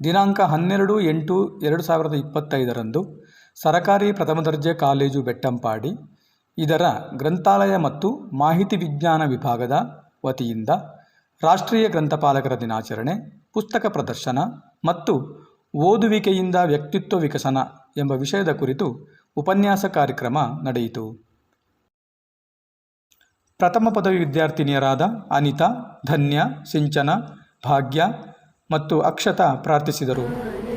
ದಿನಾಂಕ ಹನ್ನೆರಡು ಎಂಟು ಎರಡು ಸಾವಿರದ ಇಪ್ಪತ್ತೈದರಂದು ಸರಕಾರಿ ಪ್ರಥಮ ದರ್ಜೆ ಕಾಲೇಜು ಬೆಟ್ಟಂಪಾಡಿ, ಇದರ ಗ್ರಂಥಾಲಯ ಮತ್ತು ಮಾಹಿತಿ ವಿಜ್ಞಾನ ವಿಭಾಗದ ವತಿಯಿಂದ ರಾಷ್ಟ್ರೀಯ ಗ್ರಂಥಪಾಲಕರ ದಿನಾಚರಣೆ, ಪುಸ್ತಕ ಪ್ರದರ್ಶನ ಮತ್ತು ಓದುವಿಕೆಯಿಂದ ವ್ಯಕ್ತಿತ್ವ ವಿಕಸನ ಎಂಬ ವಿಷಯದ ಕುರಿತು ಉಪನ್ಯಾಸ ಕಾರ್ಯಕ್ರಮ ನಡೆಯಿತು. ಪ್ರಥಮ ಪದವಿ ವಿದ್ಯಾರ್ಥಿನಿಯರಾದ ಅನಿತಾ, ಧನ್ಯ, ಸಿಂಚನ, ಭಾಗ್ಯ ಮತ್ತು ಅಕ್ಷತಾ ಪ್ರಾರ್ಥಿಸಿದರು.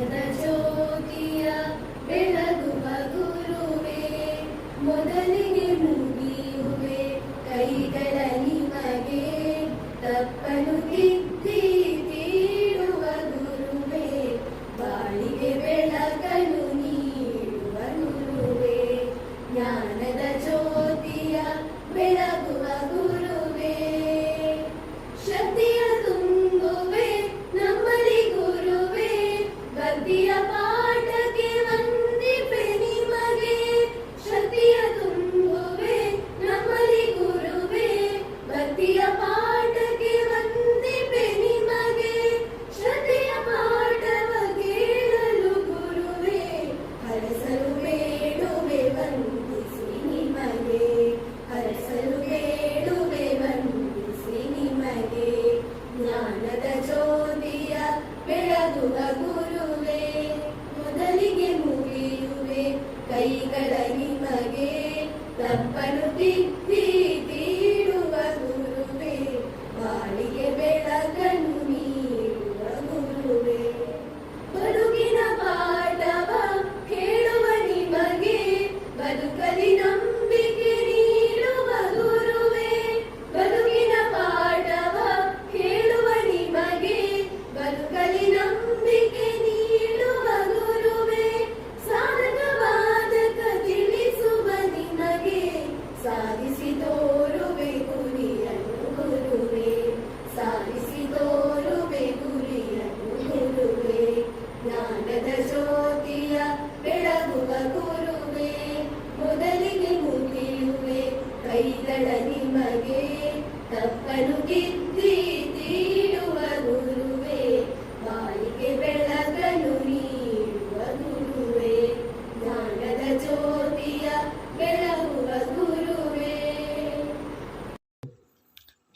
uh, this is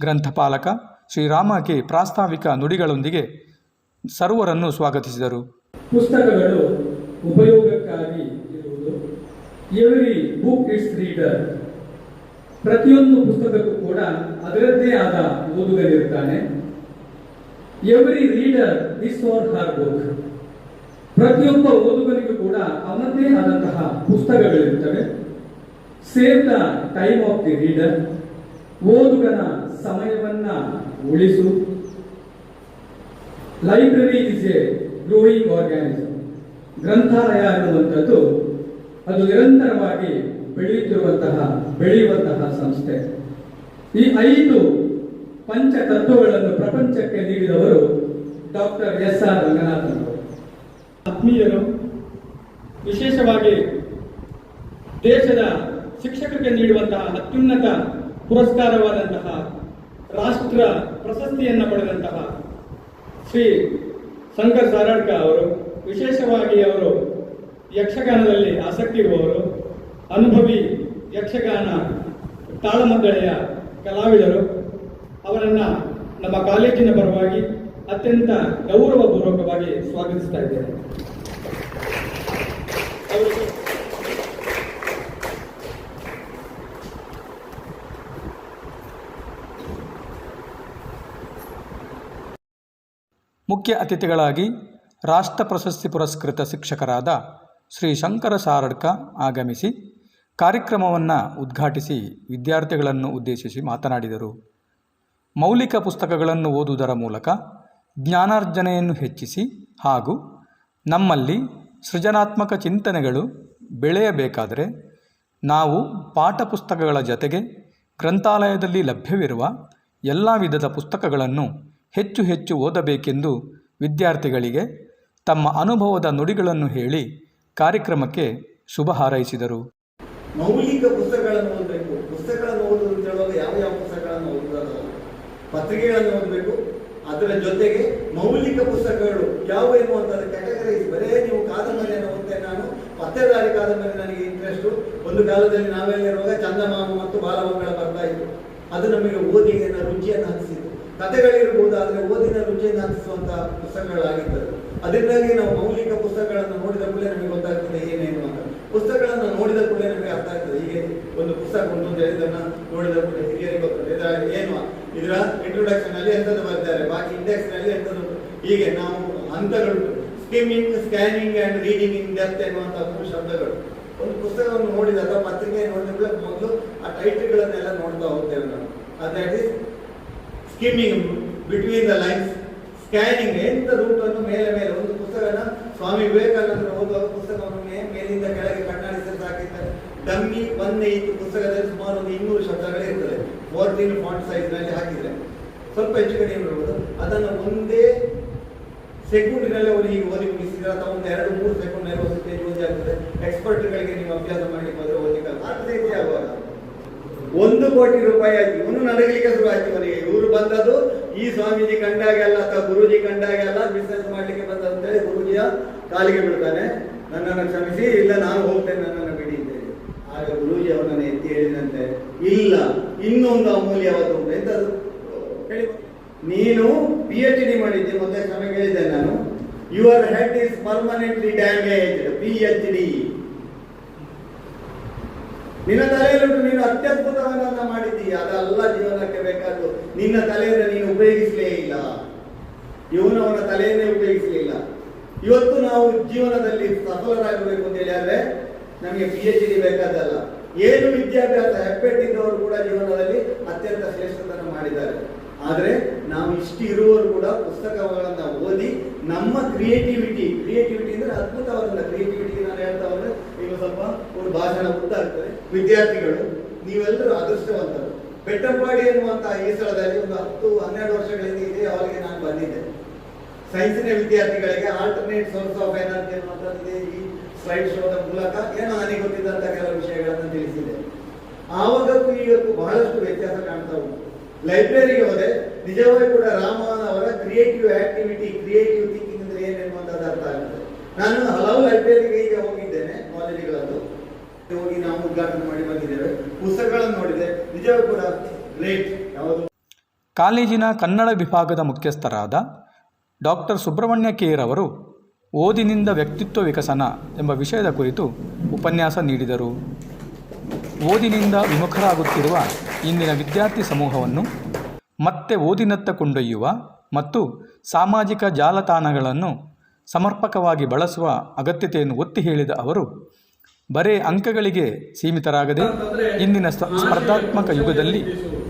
ಗ್ರಂಥಪಾಲಕ ಶ್ರೀರಾಮ ಕೆ ಪ್ರಾಸ್ತಾವಿಕ ನುಡಿಗಳೊಂದಿಗೆ ಸರ್ವರನ್ನು ಸ್ವಾಗತಿಸಿದರು. ಪುಸ್ತಕಗಳು ಉಪಯೋಗಕ್ಕಾಗಿ ಇರುವುದು. ಎವ್ರಿ ಬುಕ್ ಇಸ್ ರೀಡರ್ ಪ್ರತಿಯೊಂದು ಪುಸ್ತಕಕ್ಕೂ ಕೂಡ ಅದರದ್ದೇ ಆದ ಓದುಗರಿರ್ತಾನೆ every reader his or her book ಪ್ರತಿಯೊಬ್ಬ ಓದುಗನಿಗೂ ಕೂಡ ಅವನದ್ದೇ ಆದಂತಹ ಪುಸ್ತಕಗಳಿರುತ್ತವೆ. Save the time of the reader ಓದುಗನ ಸಮಯವನ್ನ ಉಳಿಸು. Library is a growing organism ಗ್ರಂಥಾಲಯ ಅನ್ನುವಂಥದ್ದು ಅದು ನಿರಂತರವಾಗಿ ಬೆಳೆಯುತ್ತಿರುವಂತಹ ಬೆಳೆಯುವಂತಹ ಸಂಸ್ಥೆ. ಈ ಐದು ಪಂಚ ತತ್ವಗಳನ್ನು ಪ್ರಪಂಚಕ್ಕೆ ನೀಡಿದವರು ಡಾಕ್ಟರ್ ಎಸ್ ಆರ್ ರಂಗನಾಥನ್ ಅವರು. ಆತ್ಮೀಯರು, ವಿಶೇಷವಾಗಿ ದೇಶದ ಶಿಕ್ಷಕರಿಗೆ ನೀಡುವಂತಹ ಅತ್ಯುನ್ನತ ಪುರಸ್ಕಾರವಾದಂತಹ ರಾಷ್ಟ್ರ ಪ್ರಶಸ್ತಿಯನ್ನು ಪಡೆದಂತಹ ಶ್ರೀ ಶಂಕರ್ ಸಾರಾಡ್ಕ ಅವರು, ವಿಶೇಷವಾಗಿ ಅವರು ಯಕ್ಷಗಾನದಲ್ಲಿ ಆಸಕ್ತಿ ಇರುವವರು, ಅನುಭವಿ ಯಕ್ಷಗಾನ ತಾಳಮದ್ದಳೆಯ ಕಲಾವಿದರು. ಅವರನ್ನು ನಮ್ಮ ಕಾಲೇಜಿನ ಪರವಾಗಿ ಅತ್ಯಂತ ಗೌರವಪೂರ್ವಕವಾಗಿ ಸ್ವಾಗತಿಸ್ತಾ ಇದ್ದೇನೆ. ಮುಖ್ಯ ಅತಿಥಿಗಳಾಗಿ ರಾಷ್ಟ್ರ ಪ್ರಶಸ್ತಿ ಪುರಸ್ಕೃತ ಶಿಕ್ಷಕರಾದ ಶ್ರೀ ಶಂಕರ ಸಾರಡ್ಕ ಆಗಮಿಸಿ ಕಾರ್ಯಕ್ರಮವನ್ನು ಉದ್ಘಾಟಿಸಿ ವಿದ್ಯಾರ್ಥಿಗಳನ್ನು ಉದ್ದೇಶಿಸಿ ಮಾತನಾಡಿದರು. ಮೌಲಿಕ ಪುಸ್ತಕಗಳನ್ನು ಓದುವುದರ ಮೂಲಕ ಜ್ಞಾನಾರ್ಜನೆಯನ್ನು ಹೆಚ್ಚಿಸಿ ಹಾಗೂ ನಮ್ಮಲ್ಲಿ ಸೃಜನಾತ್ಮಕ ಚಿಂತನೆಗಳು ಬೆಳೆಯಬೇಕಾದರೆ ನಾವು ಪಾಠ ಪುಸ್ತಕಗಳ ಜತೆಗೆ ಗ್ರಂಥಾಲಯದಲ್ಲಿ ಲಭ್ಯವಿರುವ ಎಲ್ಲ ವಿಧದ ಪುಸ್ತಕಗಳನ್ನು ಹೆಚ್ಚು ಹೆಚ್ಚು ಓದಬೇಕೆಂದು ವಿದ್ಯಾರ್ಥಿಗಳಿಗೆ ತಮ್ಮ ಅನುಭವದ ನುಡಿಗಳನ್ನು ಹೇಳಿ ಕಾರ್ಯಕ್ರಮಕ್ಕೆ ಶುಭ ಹಾರೈಸಿದರು. ಮೌಲಿಕ ಪುಸ್ತಕಗಳನ್ನು ಓದಬೇಕು. ಪುಸ್ತಕಗಳನ್ನು ಓದುವುದು ಅಂತ ಹೇಳುವಾಗ ಯಾವ ಯಾವ ಪುಸ್ತಕಗಳನ್ನು ಓದುವುದಲ್ಲ ಪತ್ರಿಕೆಗಳನ್ನು ಓದಬೇಕು. ಅದರ ಜೊತೆಗೆ ಮೌಲಿಕ ಪುಸ್ತಕಗಳು ಯಾವ ಎನ್ನುವಂಥದ್ದು ಕ್ಯಾಟಗರೈಸ್ ಬರೇ ನೀವು ಕಾದಂಬರಿಯನ್ನು ಓದ್ತೇನೆ ನಾನು. ಪತ್ತೆದಾರಿ ಕಾದಂಬರಿ ನನಗೆ ಇಂಟ್ರೆಸ್ಟು ಒಂದು ಕಾಲದಲ್ಲಿ ನಾವೆಲ್ಲಿರುವಾಗ ಚಂದಮಾಮ ಮತ್ತು ಬಾಲಮಂಗಳ ಬರ್ತಾ ಇತ್ತು. ಅದು ನಮಗೆ ಓದಿಗೆ ರುಚಿಯನ್ನು ಹಂಚಿಸಿತು ಕಥೆಗಳಿರ್ಬೋದು ಆದರೆ ಓದಿನ ರುಚಿಯನ್ನು ಹಂಚಿಸುವಂತಹ ಪುಸ್ತಕಗಳಾಗಿದ್ದವು ಅದರಿಂದಾಗಿ ನಾವು ಮೌಲಿಕ ಪುಸ್ತಕಗಳನ್ನು ನೋಡಿದ ಕೂಡಲೇ ನಮಗೆ ಗೊತ್ತಾಗ್ತದೆ ಏನೇನು ಅಂತ. ಪುಸ್ತಕಗಳನ್ನು ನೋಡಿದ ಕೂಡಲೇ ನಮಗೆ ಅರ್ಥ ಆಗ್ತದೆ, ಹೀಗೆ ಒಂದು ಪುಸ್ತಕ ಒಂದು ಅಂತ ನೋಡಿದ ಕೂಡಲೇ ಹಿರಿಯರಿಗೆ ಗೊತ್ತದೆ ಇದರ ಏನು? ಇದರ ಇಂಟ್ರೊಡಕ್ಷನ್ ಅಲ್ಲಿ ಎಂಥದ್ದು ಬರ್ತಾರೆ, ಬಾಕಿ ಇಂಡೆಕ್ಸ್ನಲ್ಲಿ ಎಂಥದ್ದು. ಹೀಗೆ ನಾವು ಹಂತಗಳು skimming, scanning and reading in depth ಎನ್ನುವಂತಹ ಮೂರು ಶಬ್ದಗಳು. ಒಂದು ಪುಸ್ತಕವನ್ನು ನೋಡಿದಾಗ ಪತ್ರಿಕೆ ನೋಡಿದ ಮೊದಲು ಆ ಟೈಟಲ್ಗಳನ್ನೆಲ್ಲ ನೋಡ್ತಾ ಹೋಗ್ತೇವೆ ನಾವು. Is skimming between the lines scanning ಎಂತ ರೂಟ್ ಅನ್ನು ಮೇಲೆ ಮೇಲೆ. ಒಂದು ಪುಸ್ತಕನ ಸ್ವಾಮಿ ವಿವೇಕಾನಂದರು ಓದುವ ಪುಸ್ತಕವನ್ನು ಮೇಲಿಂದ ಕೆಳಗೆ ಕಣ್ಣಾಡಿಸಿ ಹಾಕಿದ್ದಾರೆ ಡಮ್ಮಿ ಒನ್ ಇತ್ತು ಪುಸ್ತಕದಲ್ಲಿ ಸುಮಾರು ಒಂದು ಇನ್ನೂರು ಶಬ್ದಗಳೇ ಇರ್ತದೆ ಫೋರ್ಟೀನ್ ಫಾಂಟ್ ಸೈಜ್ನಲ್ಲಿ ಹಾಕಿದ್ರೆ. ಸ್ವಲ್ಪ ಹೆಚ್ಚು ಕಡಿಮೆ ನೋಡ್ಬೋದು ಅದನ್ನು ಒಂದೇ ಸೆಕೆಂಡ್ನಲ್ಲಿ ಅವರು ಈಗ ಓದಿ ಮುಗಿಸಿದ್ರೆ ಅಥವಾ ಒಂದು ಎರಡು, ಮೂರು ಸೆಕೆಂಡ್ ಒಂದು ಪೇಜ್ ಓದಿ ಆಗ್ತದೆ. ಎಕ್ಸ್ಪರ್ಟ್ಗಳಿಗೆ ನೀವು ಅಭ್ಯಾಸ ಮಾಡಿ ಹೋದ್ರೆ ಓದಿಕ್ಕೆ ಅರ್ಧ ರೀತಿ ಆಗುವಾಗ. ಒಂದು ಕೋಟಿ ರೂಪಾಯಿ ಆಯ್ತು. ಇವನು ನಡಗಲಿಕ್ಕೆ ಶುರು ಆಯ್ತು ಮನೆಗೆ ಇವರು ಬಂದದ್ದು ಈ ಸ್ವಾಮೀಜಿ ಕಂಡಾಗೆಲ್ಲ ಅಥವಾ ಗುರುಜಿ ಕಂಡಾಗೆಲ್ಲ ಬಿಸ್ನೆಸ್ ಮಾಡ್ಲಿಕ್ಕೆ ಬಂದ ಅಂತೇಳಿ ಗುರುಜಿಯ ಕಾಲಿಗೆ ಬಿಡ್ತಾನೆ ನನ್ನನ್ನು ಕ್ಷಮಿಸಿ ಇಲ್ಲ ನಾನು ಹೋಗ್ತೇನೆ ನನ್ನನ್ನು ಬಿಡಿ ಅಂತ ಹೇಳಿ. ಆಗ ಗುರೂಜಿ ಅವನನ್ನು ಎತ್ತಿ ಹೇಳಿದಂತೆ ಇಲ್ಲ ಇನ್ನೊಂದು ಅಮೂಲ್ಯವಾದ ಉಂಟು. ಎಂತದು? ಹೇಳಿ. ನೀನು ಪಿ ಎಚ್ ಡಿ ಮಾಡಿದ್ದೆ ಮೊದಲೇ ಕ್ಷಮೆ ಹೇಳಿದ್ದೆ ನಾನು. Your head is permanently damage P H D ನಿನ್ನ ತಲೆಯಲ್ಲಿ ನೀನು ಅತ್ಯದ್ಭುತವನ್ನ ಮಾಡಿದ್ದೀಯ, ಅದಲ್ಲ ಜೀವನಕ್ಕೆ ಬೇಕಾದ್ದು ನಿನ್ನ ತಲೆಯನ್ನು ನೀನು ಉಪಯೋಗಿಸಲೇ ಇಲ್ಲ. ಇವನು ಅವನ ತಲೆಯನ್ನೇ ಉಪಯೋಗಿಸಲಿಲ್ಲ ಇವತ್ತು ನಾವು ಜೀವನದಲ್ಲಿ ಸಫಲರಾಗಬೇಕು ಅಂತ ಹೇಳಿ ಆದ್ರೆ ನಮಗೆ ಪಿ ಎಚ್ ಡಿ ಬೇಕಾದಲ್ಲ. ಏನು ವಿದ್ಯಾಭ್ಯಾಸ ಹೆಪ್ಪೆಟ್ಟಿದ್ದವರು ಕೂಡ ಜೀವನದಲ್ಲಿ ಅತ್ಯಂತ ಶ್ರೇಷ್ಠತನ ಮಾಡಿದ್ದಾರೆ. ಆದ್ರೆ ನಾವು ಇಷ್ಟು ಇರುವವರು ಕೂಡ ಪುಸ್ತಕಗಳನ್ನ ಓದಿ ನಮ್ಮ ಕ್ರಿಯೇಟಿವಿಟಿ ಕ್ರಿಯೇಟಿವಿಟಿ ಅಂದ್ರೆ ಅದ್ಭುತವಾದ ಕ್ರಿಯೇಟಿವಿಟಿ ನಾನು ಹೇಳ್ತಾ ಹೋದ್ರೆ ಈಗ ಸ್ವಲ್ಪ ಒಂದು ಭಾಷಣ ಗೊತ್ತಾಗ್ತದೆ. ವಿದ್ಯಾರ್ಥಿಗಳು, ನೀವೆಲ್ಲರೂ ಅದೃಷ್ಟವಂತರು. ಬೆಟ್ಟಂಪಾಡಿ ಎನ್ನುವಂತಹ ಈ ಸ್ಥಳದಲ್ಲಿ ಒಂದು ಹತ್ತು, ಹನ್ನೆರಡು ವರ್ಷಗಳಿಂದ ಇದೆ ಅವರಿಗೆ ನಾನು ಬಂದಿದ್ದೆ. ಸೈನ್ಸಿನ ವಿದ್ಯಾರ್ಥಿಗಳಿಗೆ ಆಲ್ಟರ್ನೇಟ್ ಸೋರ್ಸ್ ಆಫ್ ಎನರ್ಜಿ ಅನ್ನುವಂಥದ್ದು ಈ ಸ್ಲೈಡ್ ಶೋದ ಮೂಲಕ. ಏನೋ ನನಗೆ ಗೊತ್ತಿದ್ದಂತ ಕೆಲವು ವಿಷಯಗಳನ್ನು ತಿಳಿಸಿದೆ. ಆವಾಗಕ್ಕೂ ಈಗಕ್ಕೂ ಬಹಳಷ್ಟು ವ್ಯತ್ಯಾಸ ಕಾಣ್ತಾ ಉಂಟು. ಲೈಬ್ರರಿಗೆ ಹೋದೆ. ನಿಜವಾಗಿ ಕೂಡ ರಾಮನ್ ಅವರ ಕ್ರಿಯೇಟಿವ್ ಆಕ್ಟಿವಿಟಿ ಕ್ರಿಯೇಟಿವ್ ಥಿಂಕಿಂಗ್ ಅಂದ್ರೆ ಏನೆನ್ನುವಂಥದ್ದು ಅರ್ಥ ಆಗುತ್ತೆ. ನಾನು ಹಲವು ಲೈಬ್ರರಿಗೆ ಈಗ ಹೋಗಿದ್ದೇನೆ ಕಾಲೇಜುಗಳದ್ದು ಹೋಗಿ ನಾವು ಉದ್ಘಾಟನೆ ಮಾಡಿ ಬಂದಿದ್ದೇವೆ. ಪುಸ್ತಕಗಳನ್ನು ನೋಡಿದೆ. ನಿಜವೂ ಕೂಡ ಗ್ರೇಟ್ ಯಾವುದು? ಕಾಲೇಜಿನ ಕನ್ನಡ ವಿಭಾಗದ ಮುಖ್ಯಸ್ಥರಾದ ಡಾಕ್ಟರ್ ಸುಬ್ರಹ್ಮಣ್ಯ ಕೇರ್ ಅವರು ಓದಿನಿಂದ ವ್ಯಕ್ತಿತ್ವ ವಿಕಸನ ಎಂಬ ವಿಷಯದ ಕುರಿತು ಉಪನ್ಯಾಸ ನೀಡಿದರು. ಓದಿನಿಂದ ವಿಮುಖರಾಗುತ್ತಿರುವ ಇಂದಿನ ವಿದ್ಯಾರ್ಥಿ ಸಮೂಹವನ್ನು ಮತ್ತೆ ಓದಿನತ್ತ ಕೊಂಡೊಯ್ಯುವ ಮತ್ತು ಸಾಮಾಜಿಕ ಜಾಲತಾಣಗಳನ್ನು ಸಮರ್ಪಕವಾಗಿ ಬಳಸುವ ಅಗತ್ಯತೆಯನ್ನು ಒತ್ತಿ ಹೇಳಿದ ಅವರು, ಬರೇ ಅಂಕಗಳಿಗೆ ಸೀಮಿತರಾಗದೆ ಇಂದಿನ ಸ್ಪರ್ಧಾತ್ಮಕ ಯುಗದಲ್ಲಿ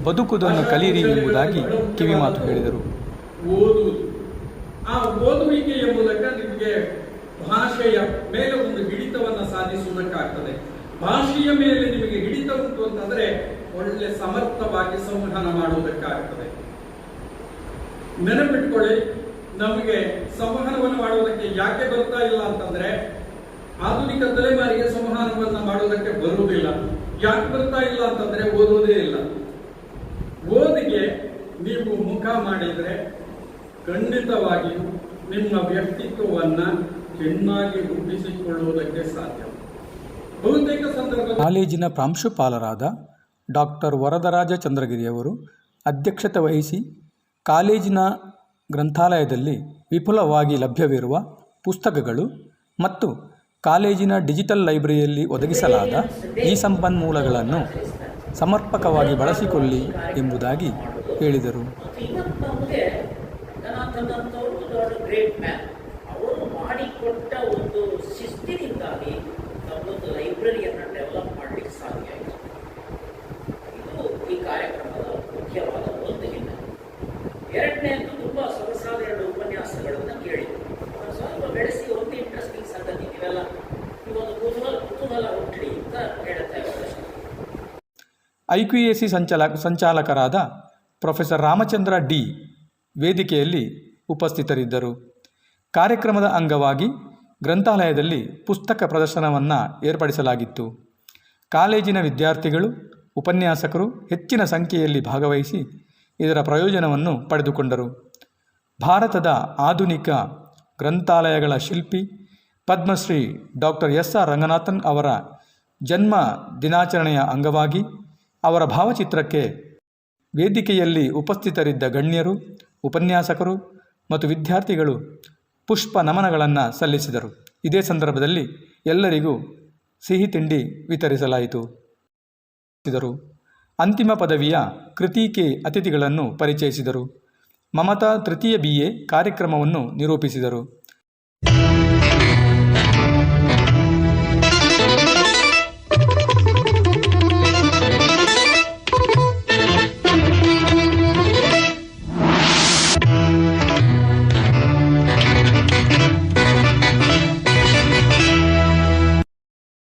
ಬದುಕುವುದನ್ನು ಕಲಿಯಿರಿ ಎಂಬುದಾಗಿ ಕಿವಿಮಾತು ಹೇಳಿದರು. ಆ ಓದುವಿಕೆಯ ಮೂಲಕ ನಿಮಗೆ ಭಾಷೆಯ ಮೇಲೆ ಒಂದು ಹಿಡಿತವನ್ನು ಸಾಧಿಸುವುದಕ್ಕಾಗ್ತದೆ. ಭಾಷೆಯ ಮೇಲೆ ನಿಮಗೆ ಹಿಡಿತ ಉಂಟು ಅಂತಂದ್ರೆ ಒಳ್ಳೆ ಸಮರ್ಥವಾಗಿ ಸಂವಹನ ಮಾಡುವುದಕ್ಕಾಗ್ತದೆ ನೆನಪಿಟ್ಕೊಳ್ಳಿ, ನಮಗೆ ಸಂವಹನವನ್ನು ಮಾಡುವುದಕ್ಕೆ ಯಾಕೆ ಬರ್ತಾ ಇಲ್ಲ ಅಂತಂದ್ರೆ, ಆಧುನಿಕ ತಲೆಮಾರಿಗೆ ಸಂವಹನವನ್ನು ಮಾಡುವುದಕ್ಕೆ ಬರುವುದಿಲ್ಲ. ಯಾಕೆ ಬರ್ತಾ ಇಲ್ಲ ಅಂತಂದ್ರೆ ಓದುವುದೇ ಇಲ್ಲ. ಓದಿಗೆ ನೀವು ಮುಖ ಮಾಡಿದ್ರೆ ಖಂಡಿತವಾಗಿಯೂ ನಿಮ್ಮ ವ್ಯಕ್ತಿತ್ವವನ್ನ ಚೆನ್ನಾಗಿ ರೂಪಿಸಿಕೊಳ್ಳುವುದಕ್ಕೆ ಸಾಧ್ಯ. ಬಹುತೇಕ ಸಂದರ್ಭ ಕಾಲೇಜಿನ ಪ್ರಾಂಶುಪಾಲರಾದ ಡಾಕ್ಟರ್ ವರದರಾಜ ಚಂದ್ರಗಿರಿಯವರು ಅಧ್ಯಕ್ಷತೆ ವಹಿಸಿ ಕಾಲೇಜಿನ ಗ್ರಂಥಾಲಯದಲ್ಲಿ ವಿಪುಲವಾಗಿ ಲಭ್ಯವಿರುವ ಪುಸ್ತಕಗಳು ಮತ್ತು ಕಾಲೇಜಿನ ಡಿಜಿಟಲ್ ಲೈಬ್ರರಿಯಲ್ಲಿ ಒದಗಿಸಲಾದ ಈ ಸಂಪನ್ಮೂಲಗಳನ್ನು ಸಮರ್ಪಕವಾಗಿ ಬಳಸಿಕೊಳ್ಳಿ ಎಂಬುದಾಗಿ ಹೇಳಿದರು. ಮಾಡಿಕೊಟ್ಟ ಒಂದು ಶಿಸ್ತಿನಿಂದಾಗಿ ಲೈಬ್ರರಿಯನ್ನು ಡೆವಲಪ್ ಮಾಡಲಿಕ್ಕೆ ಸಾಧ್ಯ ಆಯಿತು ಇದು ಈ ಕಾರ್ಯಕ್ರಮದ ಮುಖ್ಯವಾದ ಒಂದು ಹಿನ್ನೆಲೆ ಎರಡನೇದು ತುಂಬಾ ಸೊಗಸಾದ ಎರಡು ಉಪನ್ಯಾಸಗಳನ್ನು ಕೇಳಿ ಸ್ವಲ್ಪ ಬೆಳೆಸಿ ಒಂದು ಇಂಟ್ರೆಸ್ಟಿಂಗ್ ಸಂಗತಿ ನೀವೆಲ್ಲ ನೀವೊಂದು ಕುತೂಹಲ ಕುತೂಹಲ ಹುಟ್ಟಲಿ ಅಂತ ಹೇಳ್ತಾ ಇದ್ದಾರೆ ಐ ಕ್ಯೂ ಎ ಸಿ ಸಂಚಾಲ, ಸಂಚಾಲಕರಾದ ಪ್ರೊಫೆಸರ್ ರಾಮಚಂದ್ರ ಡಿ ವೇದಿಕೆಯಲ್ಲಿ ಉಪಸ್ಥಿತರಿದ್ದರು. ಕಾರ್ಯಕ್ರಮದ ಅಂಗವಾಗಿ ಗ್ರಂಥಾಲಯದಲ್ಲಿ ಪುಸ್ತಕ ಪ್ರದರ್ಶನವನ್ನು ಏರ್ಪಡಿಸಲಾಗಿತ್ತು. ಕಾಲೇಜಿನ ವಿದ್ಯಾರ್ಥಿಗಳು, ಉಪನ್ಯಾಸಕರು ಹೆಚ್ಚಿನ ಸಂಖ್ಯೆಯಲ್ಲಿ ಭಾಗವಹಿಸಿ ಇದರ ಪ್ರಯೋಜನವನ್ನು ಪಡೆದುಕೊಂಡರು. ಭಾರತದ ಆಧುನಿಕ ಗ್ರಂಥಾಲಯಗಳ ಶಿಲ್ಪಿ Padmashri doctor S R Ranganathan ಅವರ ಜನ್ಮ ದಿನಾಚರಣೆಯ ಅಂಗವಾಗಿ ಅವರ ಭಾವಚಿತ್ರಕ್ಕೆ ವೇದಿಕೆಯಲ್ಲಿ ಉಪಸ್ಥಿತರಿದ್ದ ಗಣ್ಯರು, ಉಪನ್ಯಾಸಕರು ಮತ್ತು ವಿದ್ಯಾರ್ಥಿಗಳು ಪುಷ್ಪ ನಮನಗಳನ್ನು ಸಲ್ಲಿಸಿದರು. ಇದೇ ಸಂದರ್ಭದಲ್ಲಿ ಎಲ್ಲರಿಗೂ ಸಿಹಿ ತಿಂಡಿ ವಿತರಿಸಲಾಯಿತು. ಅಂತಿಮ ಪದವಿಯ ಕೃತಿಕೆ ಅತಿಥಿಗಳನ್ನು ಪರಿಚಯಿಸಿದರು. ಮಮತಾ ತೃತೀಯ ಬಿ ಎ ಕಾರ್ಯಕ್ರಮವನ್ನು ನಿರೂಪಿಸಿದರು.